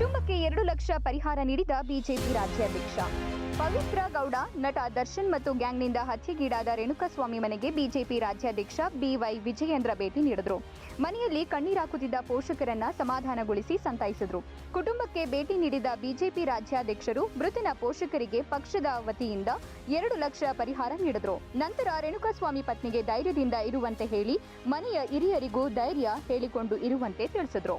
ಕುಟುಂಬಕ್ಕೆ ಎರಡು ಲಕ್ಷ ಪರಿಹಾರ ನೀಡಿದ ಬಿಜೆಪಿ ರಾಜ್ಯಾಧ್ಯಕ್ಷ. ಪವಿತ್ರ ಗೌಡ ನಟ ದರ್ಶನ್ ಮತ್ತು ಗ್ಯಾಂಗ್ನಿಂದ ಹತ್ಯೆಗೀಡಾದ ರೇಣುಕಾಸ್ವಾಮಿ ಮನೆಗೆ ಬಿಜೆಪಿ ರಾಜ್ಯಾಧ್ಯಕ್ಷ ಬಿವೈ ವಿಜಯೇಂದ್ರ ಭೇಟಿ ನೀಡಿದರು. ಮನೆಯಲ್ಲಿ ಕಣ್ಣೀರಾಕುತ್ತಿದ್ದ ಪೋಷಕರನ್ನ ಸಮಾಧಾನಗೊಳಿಸಿ ಸಂತಾಯಿಸಿದರು. ಕುಟುಂಬಕ್ಕೆ ಭೇಟಿ ನೀಡಿದ ಬಿಜೆಪಿ ರಾಜ್ಯಾಧ್ಯಕ್ಷರು ಮೃತನ ಪೋಷಕರಿಗೆ ಪಕ್ಷದ ವತಿಯಿಂದ ಎರಡು ಲಕ್ಷ ಪರಿಹಾರ ನೀಡಿದರು. ನಂತರ ರೇಣುಕಾಸ್ವಾಮಿ ಪತ್ನಿಗೆ ಧೈರ್ಯದಿಂದ ಇರುವಂತೆ ಹೇಳಿ ಮನೆಯ ಹಿರಿಯರಿಗೂ ಧೈರ್ಯ ಹೇಳಿಕೊಂಡು ಇರುವಂತೆ ತಿಳಿಸಿದರು.